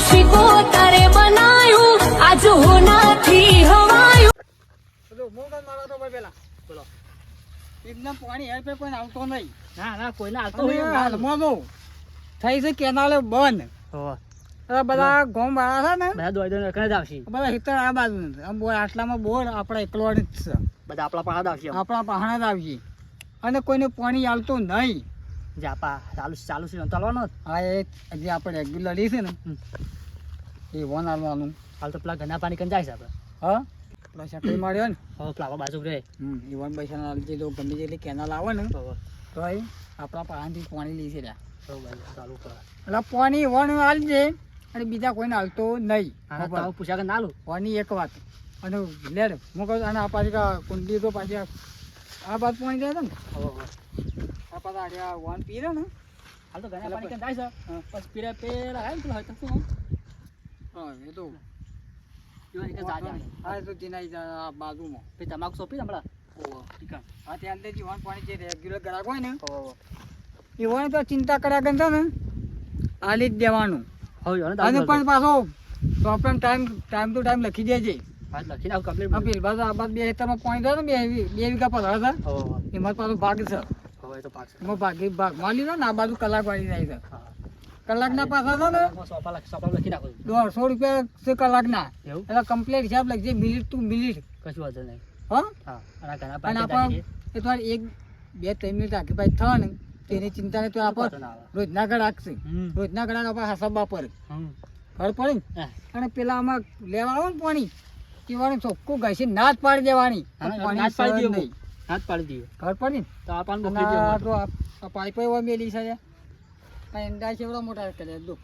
શીખો તારે પાણી હેર પે આવતો નહીં ના ના કોઈને આવતો અને હોય એમ ના હાલમાં તો થઈ છે કેનાલ બંધ બધા ગોમ વાળા ને બધા આવશે બધા હિતર આ બાજુ આમ બોર આટલામાં બોર આપણા છે બધા આપણા પાસે આવશે આપણા પહાણા જ આવીએ અને કોઈને પાણી આવતું નહીં જાપા ચાલુ ચાલુ છે ચાલવાનો હા એ જે આપણે રેગ્યુલર છે ને એ વન આવવાનું હાલ તો પેલા ઘણા પાણી કન જાય છે આપણે હા? પેલા શટલ માર્યો ને. હવે પેલા બાજુ રે. એ વન પૈસા જે લોકો ગમે તેટલી કેનાલ આવે ને તો એ આપણા પાણીથી પાણી લે છે ચાલુ એટલે પાણી વન હાલજે અને બીજા કોઈને હાલતો નહીં પૂછા પૂછ્યા કે ના લો પાણી એક વાત. અને લેડ હું કહું અને આ પાછી કુંડી તો પાછી આ- બાદ પાણી દે ને. હવે આડ્યા વન પીરે ને. હાલ તો ઘરના પાણી કન જાય છે બસ પીરે પેલા આવે ને પેલા હોય તો શું હા એ તો પીવાની કે જાજા હા તો તેના બાજુમાં. પછી તમાકુ સોંપી ને હમણાં. હા ત્યાં અંદર જે વન પાણી જે રેગ્યુલર ગ્રાહક હોય ને એ વન તો ચિંતા કર્યા કરતા ને. આલી જ દેવાનું. અને પણ પાછો proper time time to time લખી દેજે. હા લખીને આવું કમ્પ્લીટ આ બાજુ બે હેક્ટરમાં પાણી દો ને બે બે વીઘા પર હતા એમાં પાછો ભાગ છે. તો પાકશે મો ભાગી ભાગ. માલી દો ને આ બાજુ કલાક વાળી જાય છે. કલાકના પાછા છે ને દોઢસો રૂપિયા છે કલાકના. એટલે કમ્પ્લીટ હિસાબ લખજે મિનિટ ટુ મિનિટ. કશું વાંધો નહીં. હા? અને આપણે એ એક બે ત્રણ મિનિટ આગળ પાછી થવા ને તેની ચિંતા નહીં તો આપણે. રોજના ઘર રાખશે. રોજના ઘર આપણે હસાબા પર. હમ. ખબર પડે ને? અને પેલા આમાં લેવાનું આવો ને પાણી. પીવાનું ચોખ્ખું ઘસી ના જ પાડી દેવાની. પાણી પાડી દેવું. હાથ પાડી દીધો. ઘર પડી તો આ પાન તો આ પાઇપ એવા મેલી છે ઈંડા છે એવડા મોટા કરે દો.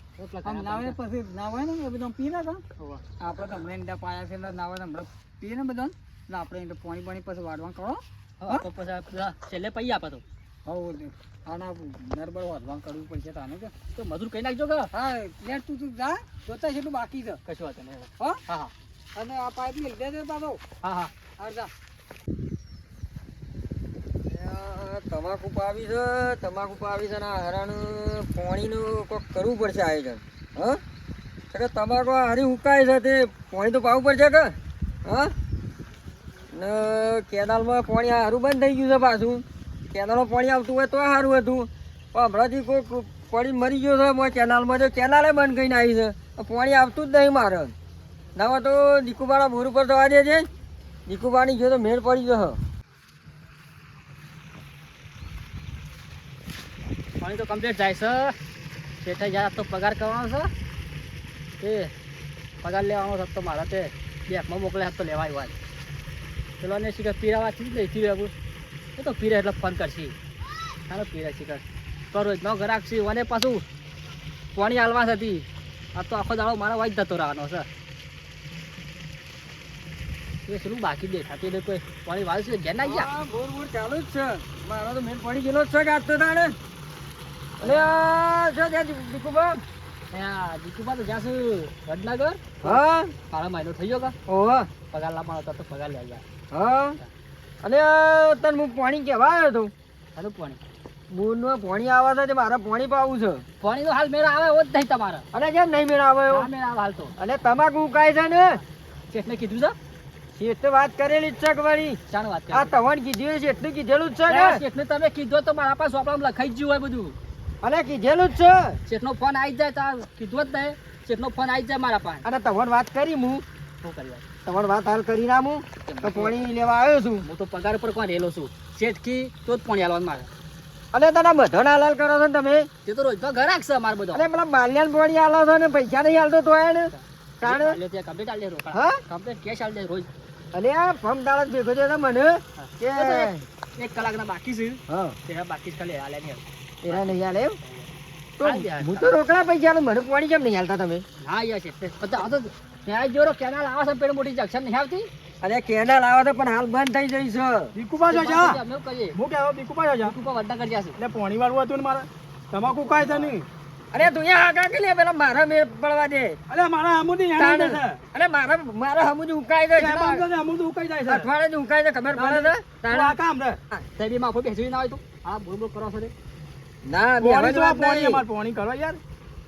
નાવે પછી નાવે ને એ બધા પી તો. આપણે તો હમણાં ઈંડા પાયા છે નાવે હમણાં પીએ ને બધા આપણે ઈંડા પાણી પાણી પછી વાળવા કરો. તો પછી છેલ્લે પૈ આપે તો. હવ આના નરબર વાળવા કરવું પડશે તાને કે. તો મજૂર કઈ નાખજો કે? હા લે તું તું જા. જોતા છે એટલું બાકી છે. કશું વાત નહીં હા? હા અને આ પાઇપ દે દે પાછો. હા હા. હા જા. તમાકુ પાવી છે, તમાકુ પાવી છે ને હરણ પાણીનું કોઈક કરવું પડશે આયોજન, હા? કે તમાકુ હારી ઉકાય છે તે પાણી તો પાવું પડશે કે, હા? ને કેનાલમાં પાણી હારું બંધ થઈ ગયું છે પાછું. કેનાલમાં પાણી આવતું હોય તો સારું હતું. પણ હમણાંથી કોઈક પડી મરી ગયો છે મોય કેનાલમાં તો કેનાલે બંધ કરીને આવી છે. પાણી આવતું જ નહીં મારે. ના તો દીકુબાના બોર ઉપર જવા દે છે દીકુબાની ગયો તો મેળ પડી જશે પાણી તો કમ્પ્લીટ જાય છે. શેઠાઈ જરા તો પગાર કરવાનો છે. એ, પગાર લેવાનો છે તો મારા તે બેંકમાં મોકલે તો લેવાય વાત પેલો ને શીખર પીરાવા થી નહીં પીરાવું એ તો પીરે એટલે ફોન કરશી. હાલો પીરે શીખર. કરો ન નો ગ્રાહક છે અને પાછું પાણી હાલવા હતી આ તો આખો દાડો મારા વાજ જતો રહેવાનો છે. એ શું બાકી દેખાતી એટલે કોઈ પાણી વાળ છે ઘેર ના ગયા? ચાલુ જ છે. મારો તો મેન પાણી ગયેલો જ છે આજ તો તાણે? આ છે ત્યાં દીકુબા ત્યાં દીકુબા તો જાશું વડનગર? હા. મહિનો થઈ ગયો કા? ઓહો. પગાર લાવવાનો હતો તો પગાર લઈ ગયા હા. અને તને હું પાણી કહેવા આવ્યો હતો. હાલું પાણી? બોરનું પાણી આવે છે તે મારે પાણી પાવું છે. પાણી તો હાલ મેળા આવે એવો જ નહીં તમારે. અને કેમ નહીં મેળા આવે એવો? મેળા આવે હાલ તો. અને તમાકુ ઉકાય છે ને? શેઠને કીધું છે? શેઠ તો વાત કરેલી જ છે કે વળી. ચાલો વાત આ તવણ કીધું છે એટલું કીધેલું જ છે ને શેઠને તમે કીધું તો મારા પાસે સોપડામાં લખાઈ જ ગયું હોય બધું. અને કીધેલું જ છે. શેઠનો ફોન આવી જાય તો કીધું જ નહીં. શેઠનો ફોન આવી જાય મારા પાસે. અને તમને વાત કરી હું શું કરી વાત? વાત હાલ કરી ના હું તો પાણી લેવા આવ્યો છું. હું તો પગાર ઉપર કોણ રહેલો છું? શેઠ કી તો જ પાણી હાલવાનું મારે. અને તને બધો હાલ કરો છો ને તમે? તે તો રોજ તો ઘર રાખશે અમારે બધો. અને પેલા માલ્યાન પાણી હાલો છો ને પૈસા નહીં હાલતો તો એને? કારણ કમ્પ્લીટ આલ દે રોકડા હા? કમ્પ્લીટ કેશ આલ દે રોજ. અને આ ફોર્મ દાળ ભેગો છે મને. કે એક- કલાકના બાકી છે. હા. તે બાકી ખાલી હાલે નહીં. એના નહીં હાલે એમ તો હાલ દે, હાલ. હું તો રોકડા પૈસા આલું, મને પાણી કેમ નહીં હાલતા તમે? હા યા છે. બધા આ તો ત્યાં જોરો કેનાલ આવે છે પેલી મોટી જંક્શન નહીં આવતી? અરે કેનાલ આવે તો પણ હાલ બંધ થઈ જઈ છે. બીકુબા જો. જા અમે એવું હું કહેવા બીકુબા જો. જા ટૂંકો કરી જશે એટલે પોણી વાળું હતું ને મારે. તમાકુ કાય છે નહીં. અરે તું આગા કે લે પેલા મારા મે પડવા દે. અરે મારા હેરાન તાણે. અરે મારા મારા હમુજ ઉકાઈ દે કે આમ ઉકાઈ જાય છે. અઠવાડે જ ઉકાઈ દે ખબર પડે છે તારા આ કામ રે. તે બી માફો બેસી ના હોય તું. આ બોલ બોલ કરો છો ના બે હવે પોણી જ જો વાત પોણી નહીં. અમાર પોણી કરવા યાર.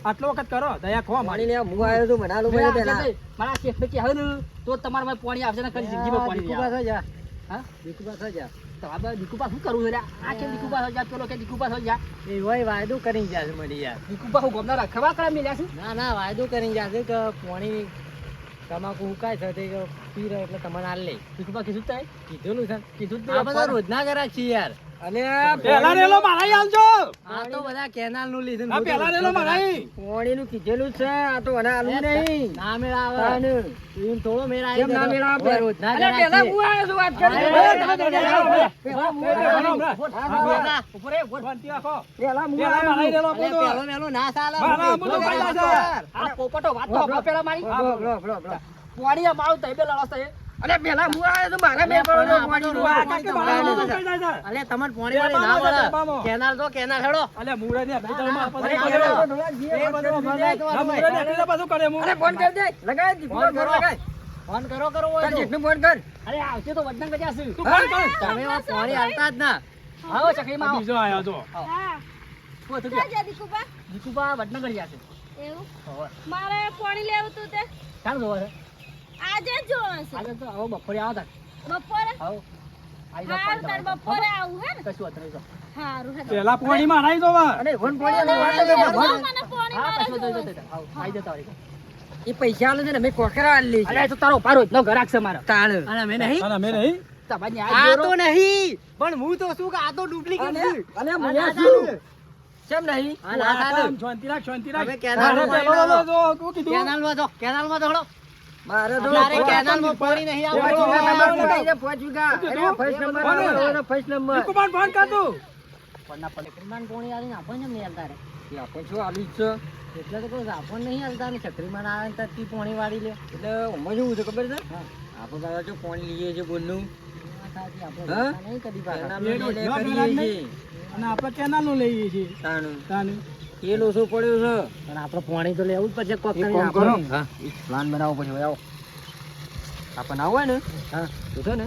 આટલો વખત કરો દયા ખો મારી લેવા હું આવ્યો છું મને આલું પડે પેલા મારા શેઠને કહેવાય ને તો જ તમારા પાસે આવશે ને કઈ જિંદગીમાં પાણી નહીં આવે. જા. હા? દીકુબા થઈ જા. તો આ બધા દીકુબા શું કરવું છે આ કે દીકુબા થઈ જા? પેલો કે દીકુબા થઈ જા? એ હોય વાયદો કરી જશે મળી યાર. દીકુબા હું ગમના રખવા કરા મિલ્યા છે? ના ના વાયદો કરી જશે કે પોણી તમાકુ હુકાય છે તે પી રહ્યો એટલે તમારે હાલ લે દીકુબા કીધું તાય કીધેલું છે. કીધું જ આ નહીં બધા રોજના કરા છીએ યાર. અને પેલા રેલો મારાઈ આલજો આ તો બધા કેનાલનું લીધું આ પેલા રેલો મારાઈ પાણી નું કીધેલું છે આ તો મને આલું નહીં ના મેળા આવે. એમ થોડો મેળા આવે ના મેળ આવે? રોજના અરે પેલા હું આવ્યો છું વાત કરી. પેલા હું હા, ઉપર એ, ઉપર. શાંતિ આખો પેલા હું પેલા મારાઈ રેલો છું. આપો તો. પેલો મેલો ના ચાલે. મારા હું તો ભાઈ આ પોપટો વાત તો પેલા મારી. પાણી આ મારું તઈ બે લડસ તઈ. અરે પેલા હું આવ્યો તો મારે છે આમું તો ભાઈ જાય અલે તમાર પાણી વાળી ના વાળા કેનાલ તો કેનાલ હેડો. અલે મુરા ની આપણી તળમાં આપણે અરે પાછું કરે. તો એ બધું કરી મું. અરે ફોન કરી દે. લગાય ફોન કરો. લગાય. ફોન કરો કરો હોય તો. ફોન કર. અરે આવશે તો વજન કજા છે તું ફોન કર. તમે આ પાણી હાલતા જ ના. આવો ચકરીમાં માં બીજો આયો તો. હા. શું તો કે? જા દીકુબા? દીકુબા વડનગર જશે એવું? મારે પાણી લેવું તું તે. ચાલ જોવા છે આજે જ જોવાનું છે આજે તો આવો બપોરે આવો તાર. બપોરે? આવો. આઈ જાઓ હાર પાણી તાર બપોરે આવું હે ને? કશું વાત જો. હારું હે પેલા નાઈ પાણી આઈ જતા વાળી. એ પૈસા આલે છે ને અમે કોકરા આલી અરે તો તારો પારો નો ઘરાક છે મારો. તાળ. અને મેં નહીં. અને મેં નહીં. આ તો નહીં. પણ હું તો શું કે આ તો ડુપ્લિકેટ છે. અલે મુયા ના કેમ નહીં? આ ના આ ચાલે. કામ શાંતિ રાખ, શાંતિ રાખ. કેનાલમાં જો, કેનાલમાં કેનાલમાં જો કેનાલમાં તો હળો. મારે તો તારે પાંચ પાણી નહીં આવતું. વીઘા તમારે લગાઈ દે, પાંચ વીઘા. અરે કીધું? first number કોને? આલો, first number. દીકુબાને ફોન કર તું. પણ પડે. શ્રીમાન પાણી આવીને આપણને નહીં હાલતા રે. એ આપણે શું આલી છે? એટલે તો કોઈ છું, નહીં હાલતા છત્રીમાં આવે ને ત્યાંથી પાણી વાળી લે એટલે શું છે ખબર છે આપણે દાદા જો પાણી લઈએ છીએ બોલનું આપણે ના આપણે લઈએ છીએ તાણ. તેલ શું પડ્યું છે. પણ આપણે પાણી તો લેવું જ પડશે કોક કરીને કરો. હા. પ્લાન બનાવવો પડશે આવો. આપણને આવો ને. હા. તો છે ને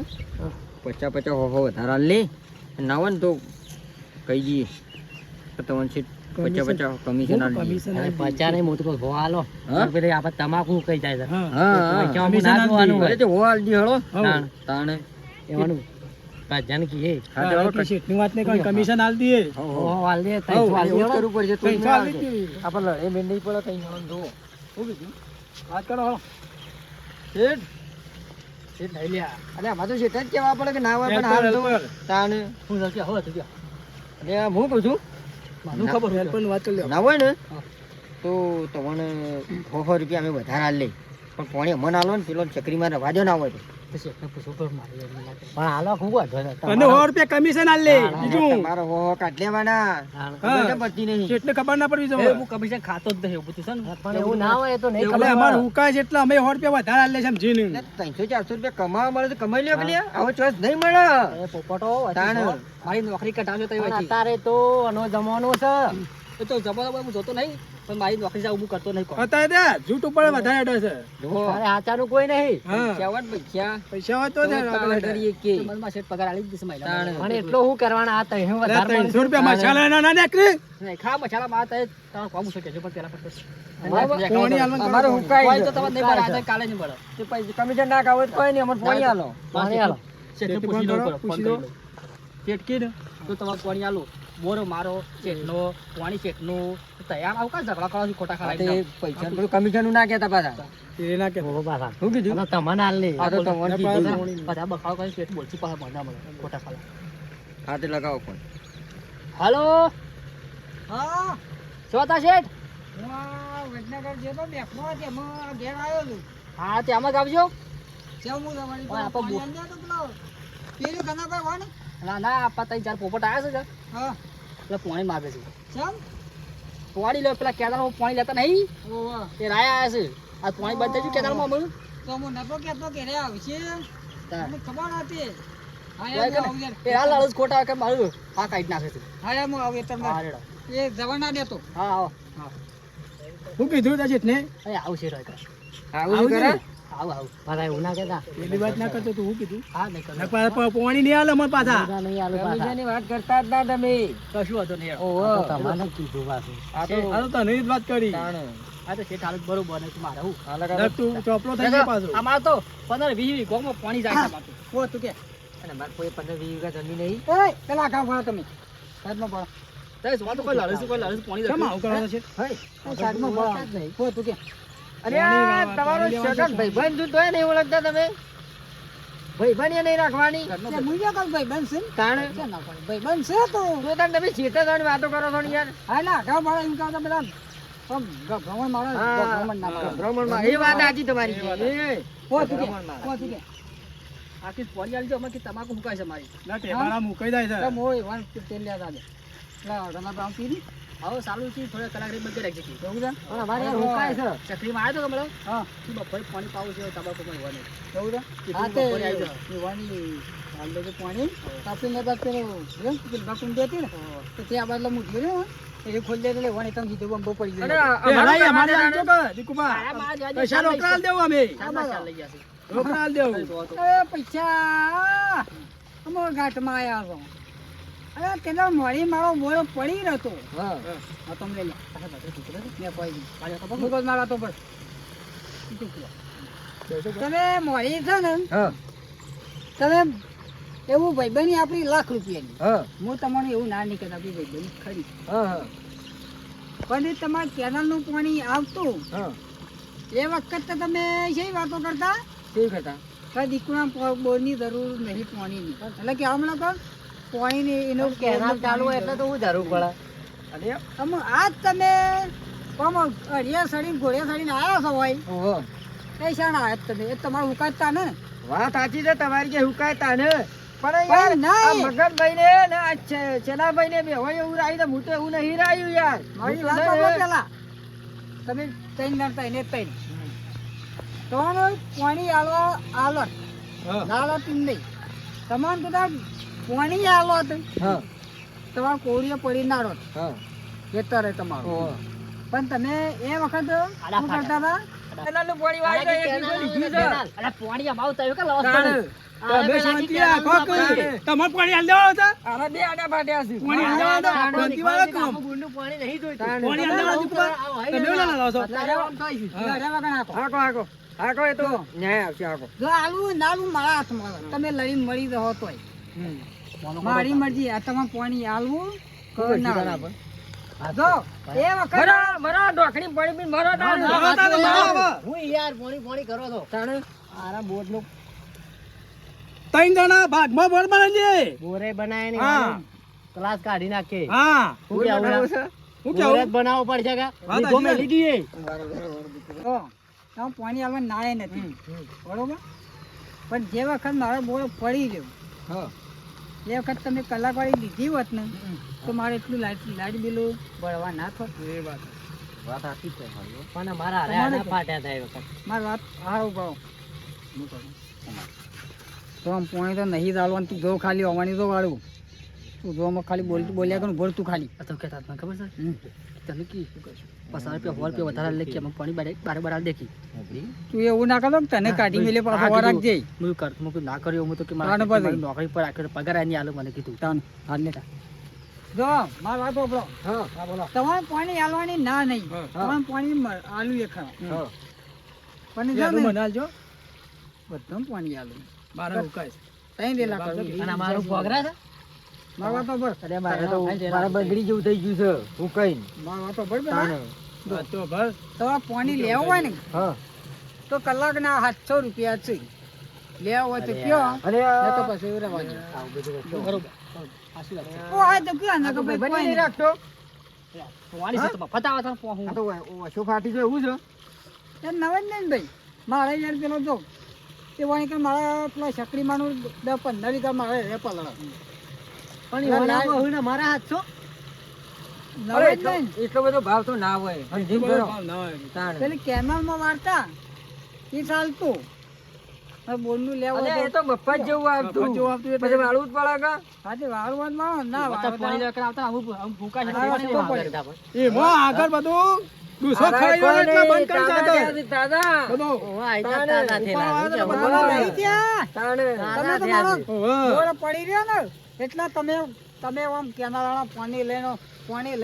પચાસ પચાસ હો હો વધારા લે. ના ને તો કહી દઈએ. તો તમને છે પચાસ પચાસ કમિશન આલી પચા નહીં મોટું કોઈ ભો હાલો. હા? પેલી આપણે તમાકુ કઈ જાય છે. હા. કમિશન ના આલી અરે હોય. તે હો આલી દી હળો. તાણ. તાણે. એવાનું. ભજન કીએ. હા તે હા, હળો કે શેઠની વાત નહીં, કારણ કમિશન આલ દઈએ. હો, હો. વાલ દે તઈ વાલ એવું જ કરવું પડશે તો જ પૈસા મેળ આલી આવશે. દઈએ. આપણે લડે મેળ નહીં પડે કઈ જવાનું જુઓ. શું કીધું? વાત કરો. હળો. શેઠ લઈ લ્યા. અરે આમાં તો શેઠ જ કહેવા પડે કે ના હોય પણ હાલ તો હેલ્પર. હું લખી હવે તું ગયો હું કહું છું મારું ખબર હોય વાત કરી લે ના હોય ને? તો તમને સો સો રૂપિયા અમે વધારે હાલ લઈ પણ પોણી મન હાલો ને પેલો ચકરીમાં દો ના હોય તો તો શેઠને પૂછવું પડે મારે એવું લાગે. પણ હાલો ખૂબ અને સો રૂપિયા કમિશન આલ લે હા, હા. બીજું તમારો હો હો કાઢ લેવાના. હા. ખબર કેમ પડતી નહીં. શેઠને ખબર ના પડવી જોઈએ હું કમિશન ખાતો જ નહીં એવું બધું ને? પણ એવું ના હોય તો નહીં ખબર. અમારે. હુકાય છે એટલે અમે સો રૂપિયા વધારે આલ લે છે. ત્રણસો ચારસો રૂપિયા કમાવા મળે તો કમાઈ લ્યો કે લ્યા? આવો ચોઈસ નહીં મળે. પોપટો મારી નોકરી કટાવજો તો અત્યારે તો આનો જમાનો છે. એ તો જમાનો હું જોતો નહીં. પણ મારી નોકરી જાવ કરતો નહીં અત્યારે જૂઠ ઉપર વધારે અડે છે. જુઓ તારે કોઈ નહીં. પૈસા ને પૈસા. પૈસા હોય તો તો જ કામ આગળ કરીએ કે? મનમાં શેઠ પગાર આલી જ દેશે મહિના એટલો હું કરવાના આ તઈ હું વધારે ત્રણસો રૂપિયા મસાલા ના ના નીકળી નહીં ખા મસાલા માં તઈ તમારે કોમ છે પણ પેલા કરતો બરાબર. પોણી આલવાનું અમારે કરો. હુકાય તો તમારે નહીં મળે આજે કાલે નહીં મળે તે પૈસા કમિશન ના ખાવ તો કોઈ નહીં. અમારે પોણી આલો પાણી આલો શેઠને શેઠને પૂછી ફોન ફોન કરી. શેઠ કીધું તો તમારે પાણી આલો બોરો મારો શેઠનો વાણી શેઠનો તૈયાર આવું કાંઈ ઝઘડા કરો છો ખોટા ખરા તે પૈસા પેલું કમિશન ના કહેતા પાછા. એ ના કે શું કીધું? તમને હાલ નહીં. આ તો તમને. બધા બખાડો કરી શેઠ બોલશું પાછા મને મળે ખોટા ખરા. હા તે લગાવો ફોન. હાલો? હા. હતા શેઠ? હા તે આમાં જ આવજો. ઓય, આપો હોય ના? ના આપા તઈ ચાર પોપટ આવ્યા છે એટલે પાણી માગે છે. પાણી લે પેલા કેદારમાં પાણી લેતા નહીં. તે રાય આવ્યા છે. આ પાણી બંધ થઈ ગયું કેદારમાં મળ્યું ખબર આ લાડુ જ ખોટા કે મારું આ કાઢી નાખે છે. હા હા આવો. હું. કીધું તા શેઠને અહીં આવું છે રોય આવું શું કરે આવું આવું. મારા એવું ના કહેતા. પેલી વાત ના કરતો તું હું કીધું? હા નહીં કરું ને પા- પા- પોણી નહીં આલે મને પાછા. નહીં આલું પાછા. વાત કરતા જ ના તમે. કશું વાંધો નહીં. ઓહો. તમારે કીધું પાછું. આ તો આ તો તને જ વાત કરી. આ તો શેઠ હાલત બરોબર નથી મારે હું. હાલે ને કાકા. તું ચોપડો થઈ ગયો પાછો. અમારે તો પંદર વીસ વીસ પાણી જાય તો. ઓ તું કે. અને મારે કોઈ પંદર વીસ વીઘા જમીન નહીં. એ પેલા કરો તમે. તારે કોઈ કોઈ પાણી આવું છો તું કે. અરે તમારો સગન ભાઈબંધ છું તોય નહીં ઓળખતા તમે? ભાઈબંધ એ નહીં રાખવાની. મુંજા કાલ ભાઈ બનશે તાણ? ભાઈ બનશે તો. તો તાણ તમે છેતર થવાની વાતો કરો છો યાર. હા ના ગાવ મારા. એમ કહો બધા તમાકુ મુકાય છે મારી. મુકાઈ જાય છે. તો મોય વન તેલ લેતા દે. લા ઘણા બામ પીરી હવે સારું છે થોડા કલાક રહી બંધ રાખજે કે. છે? પણ અમારે યાર છે. ચકરીમાં આવ્યો તો કે હા. તું બપોરે પાણી પાવું છે તમાકુ પણ હોવા નહીં. છે? હા તે બપોરે આવી જાઓ. યુવાની હાલ દેજો પાણી. કાપી ને બાદ પેલું બાકું દેતી ને. તો ત્યાં બાદ મૂકી ને એ ખોલી દે એટલે વણી તમે સીધું બંબો પડી અને જાય અમારું અમારે કાકા આલજો કે દીકુબા. માં આજે આજે પૈસા રોકડા દેવું અમે. રોકડા એ પૈસા. અમારા આયા છો. અરે તેનો મળી મારો બોલો પડી રહેતો હા. હા તમને લે. મારા તો બસ તમે મળી છે ને તમે એવું ભાઈબંધી આપણી લાખ રૂપિયાની. હું. તમને એવું ના નીકળતા આપણી ભાઈબંધી ખરી. હા હા. પણ તમારે કેનાલનું પાણી આવતું. હા. એ વખત તમે જે વાતો કરતા? કેવું કરતા? દીકરા બોરની જરૂર નહીં પાણીની. એટલે કે હમણાં કહો પાણીની એનો કેનાલ ચાલુ હોય એટલે તો હું જરૂર પડે. તમે આજ તમે કોમ અડિયા સડીને ઘોડિયા સડીને આવ્યા છો હોય એ શાણ આવ્યા તમે. એ તમારે હુકાતા ને? વાત સાચી છે તમારી કે હુકાતા ને? પણ યાર નહીં. મગનભાઈ ને ને છેલાભાઈ ને બે હોય એવું તો હું તો એવું નહીં રાહ્યું યાર. મારી વાત સાંભળો પેલા. તમે ત્રણ ગણતા એને ત્રણ. તમારું પાણી આલો આલો હા. हाँ। ના આલો તેમ નહીં. તમારે કદાચ પાણી આલો તો. હા. તમારે કોળીઓ પડી ના રોત. હા. ખેતર તમારો. પણ તમે એ વખત શું કરતા હતા? પાણી વાળી એક લીધું છે. પાણી કે તમે શાંતિ રાખો કે તમારે પાણી આલ દેવા હતા? આના બે આડા ફાટ્યા છે. પાણી આલ દેવા હતા? શાંતિ વાળા કામ. પાણી નહીં જોઈતું. પાણી આલ દેવા દીકુબા. તમે એવું લાવો છો અત્યારે આમ થાય છે. લે, રે વગર નાખો. હાકો હાકો. હાકો એ તો ન્યાય આવશે હાકો. જો આલું નાલું મારા હાથમાં તમે લડી મળી રહો તોય. મારી મરજી આ તમે પાણી આલવું કે ના આલવું. જો એ વખત મરો મરો ડોકણી પડી બી મરો તાણે. મરો તાણે, મરો હવે. હું યાર પાણી પાણી કરો છો તાણે. આરા બોટનું ત્રણ જણા ભાગમાં બોર બનાવીએ બોરે બનાવે હા. ક્લાસ કાઢી નાખે હા હું કેવું છે? હું કેવું બનાવવો પડશે કે પાણી આલવા નાય નથી બરોબર પણ જે વખત મારો બોર પડી ગયો હા. એ વખત તમે કલાક વાળી લીધી હોત ને તો મારે એટલું લાઈટ લાઈટ બિલું ભરવા ના થોત. એ વાત. વાત સાચી છે પણ મારા હારે? ફાટ્યા થાય એ વખત. મારી વાત હારો હું કહું. તો આમ પોણે તો નહીં ચાલવાનું તું જો ખાલી આવવાની તો વાળું. તું જોમાં ખાલી બોલ બોલ્યા કરું ભરતું ખાલી. આ તો કહેતા હતા, ખબર છે? તમે કી પચાસ રૂપિયા સો રૂપિયા વધારે લઈ કે અમે પાણી બારે બારે દેખી. તું એવું ના કરો તને કાઢી મેલે પાછો રાખજે. હું કર હું ના કર્યો હું તો કે મારા? નોકરી પર આખરે પગાર આની આલો મને કીધું. તાન હાલ લેતા જો માર વાત બોલો હા હા બોલો. તમારે પાણી આલવાની ના નહીં. તમારે પાણી આલુ એ ખરા. હા. પણ જો મને આલજો બધું પાણી આલુ. બારે હુકાય તઈ રેલા કરજો. અને મારું પગરા છે? મારા તો સાંભળ. અરે તારે તો મારા બગડી જેવું થઈ ગયું છે. હું કઈ મારા તો સાંભળ તમારે પાણી લેવું હોય ને? તો કલાક ના સાતસો રૂપિયા છે. લેવા હોય તો કયો. તો પછી બરોબર. તો. રાખતો. તો તો મારે યાર પેલો જો તે વાણી કે મારા પેલા સકડી માનું દસ પંદર વીઘા મારે રે પલળ પણ મારા હાથ છો એટલો બધો ભાવ તો ના હોય. પેલી કેનાલમાં વાળતા એ ચાલતું. બોલનું લેવું એ તો મફત જેવું આવતું. જેવું આવતું પછી વાળવું જ પડે કાં? વાળવાનું ના. પાણી આવતા આવું છે આગળ બધું ખાઈ એટલે બંધ કરી જાતો. બધો. ઓવા, આઈ નહીં ત્યાં તાણે. તમે તો મારો રહ્યો ને એટલા તમે તમે આમ કેનારાના પાણી લઈને પાણી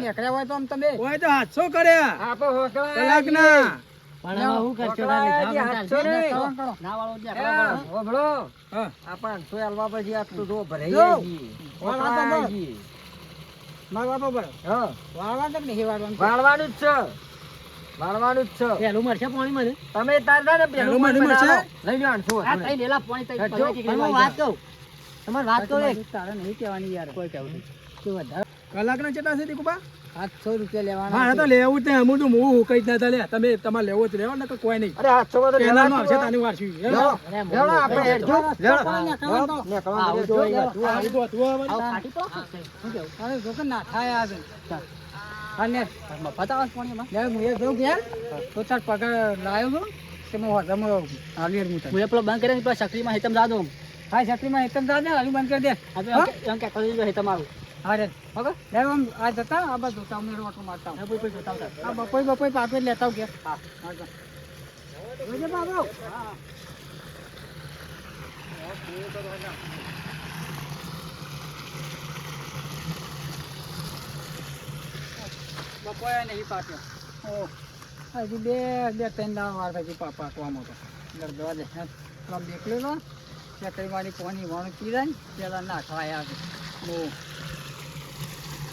નીકળ્યા હોય તો આમ તમે ઓય તો હાથસો કર્યા આપો હોકળા કલાકના. પણ હવે હું કરશો? ના, જે. કરો, કરો. વાળો પછી આ તો ભરાઈ ગઈ. મારવા બરાબર. હા. વાળવા તો નહીં વાળવાનું? વાળવાનું છે. વાળવાનું જ છે. પહેલું મળશે પાણી મને? તમે તાર ના પેલું મને લઈ આ તઈ લેલા પાણી તઈ વાત કહું. તમારે વાત કહું તારે નહીં કહેવાની યાર કોઈ કહેવું નહીં. કલાકના કેટલા છે દીકુબા? સાતસો રૂપિયા લેવાના હા તો લેવું જ નહીં. અમુક તો હું કઈ જ લે. તમે તમારે લેવો જ લેવો ને કોઈ નહીં. અરે સાતસો માં તો પહેલાનું આવશે તાની વારસી હોય. લેવો. લેવો. આપણે. ને થાય આ અને હા પણ મફત આવે છે પાણીમાં? લે હું એ જોઉં ઘેર તો ચાર પગાર લાવ્યો છું. તે હું હોટલમાં હાલી હું પેલો બંધ કરી ને પેલા શકરીમાં હેતમ જા દઉં. હા છત્રીમાં એકદમ દાદા હાલી બંધ કરી દે. હવે એમ કે- કરી દે હેતમ આવું. હા રે. હવે આમ આ જતા આ બાજુ જોતા ઉમેરો ઓટો મારતા. કોઈ કોઈ જોતા. આ બપોઈ બપોઈ પાપે લેતા ઘેર હા. હા. જોજે બાબુ. નહીં પાક્યો. ઓ હજી બે બે ત્રણ દાડા વાર પછી પા પાકવામાં તો ગરદવા દે આમ દેખલો તો ચકરી વાળી કોની વાણું પીધા ને પેલા ના ખાયા છે.